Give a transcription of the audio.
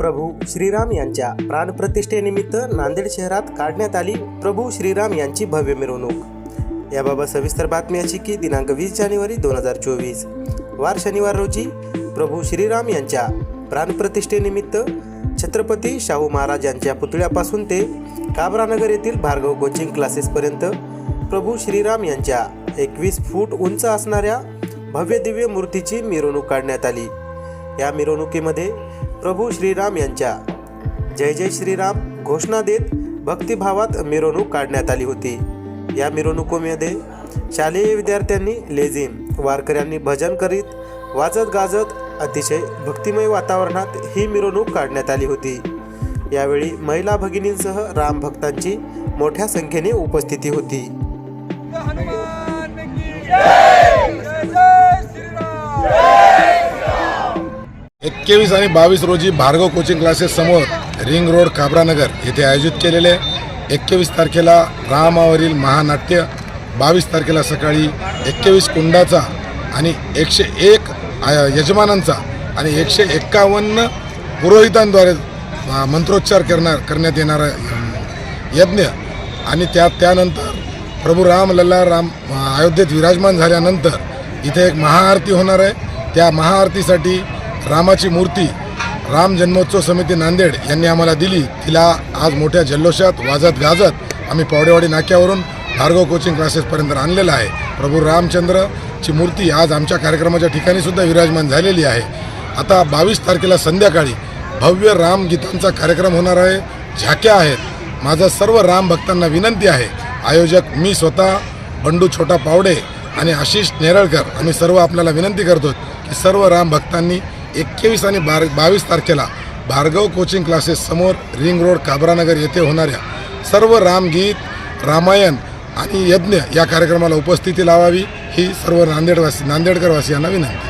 प्रभू श्रीराम यांच्या प्राणप्रतिष्ठेनिमित्त नांदेड शहरात काढण्यात आली प्रभू श्रीराम यांची भव्य मिरवणूक. याबाबत सविस्तर बातमी अशी की दिनांक वीस जानेवारी दोन हजार चोवीस. वार शनिवार रोजी प्रभू श्रीराम यांच्या प्राणप्रतिष्ठेनिमित्त छत्रपती शाहू महाराज यांच्या पुतळ्यापासून ते काबरानगर येथील भार्गव कोचिंग क्लासेसपर्यंत प्रभू श्रीराम यांच्या एकवीस फूट उंच असणाऱ्या भव्य दिव्य मूर्तीची मिरवणूक काढण्यात आली. या मिरवणुकीमध्ये प्रभू श्रीराम यांच्या जय जय श्रीराम घोषणा देत भक्तिभावात मिरवणूक काढण्यात आली होती. या मिरवणुकीमध्ये शालेय विद्यार्थ्यांनी लेझिम वारकऱ्यांनी भजन करीत वाजत गाजत अतिशय भक्तिमय वातावरणात ही मिरवणूक काढण्यात आली होती. यावेळी महिला भगिनींसह राम भक्तांची मोठ्या संख्येने उपस्थिती होती. एकवीस आणि बावीस रोजी भार्गव कोचिंग क्लासेस समोर रिंग रोड काबरानगर येथे आयोजित केलेले एकवीस तारखेला रामावरील महानाट्य बावीस तारखेला सकाळी एकवीस कुंडाचा आणि एकशे एक यजमानांचा आणि एकशे एक्कावन्न पुरोहितांद्वारे मंत्रोच्चार करणार करण्यात येणारा यज्ञ. आणि त्या त्यानंतर प्रभू राम लल्ला राम अयोध्येत विराजमान झाल्यानंतर इथे एक महाआरती होणार आहे. त्या महाआरतीसाठी रामाची मूर्ती राम जन्मोत्सव समिती नांदेड यांनी आम्हाला दिली. तिला आज मोठ्या जल्लोषात वाजत गाजत आम्ही पावडेवाडी नाक्यावरून भार्गव कोचिंग क्लासेसपर्यंत आणलेलं आहे. प्रभू रामचंद्रची मूर्ती आज आमच्या कार्यक्रमाच्या ठिकाणीसुद्धा विराजमान झालेली आहे. आता बावीस तारखेला संध्याकाळी भव्य रामगीतांचा कार्यक्रम होणार आहे. झाक्या आहेत. माझा सर्व राम भक्तांना विनंती आहे. आयोजक मी स्वतः बंडू छोटा पावडे आणि आशिष नेरळकर आम्ही सर्व आपल्याला विनंती करतो की सर्व राम भक्तांनी एकवीस आणि बार बावीस तारखेला भार्गव कोचिंग क्लासेस समोर रिंग रोड काबरानगर येथे होणाऱ्या सर्व रामगीत रामायण आणि यज्ञ या कार्यक्रमाला उपस्थिती लावावी ही सर्व नांदेडवासी नांदेडकरवासियांना विनंती.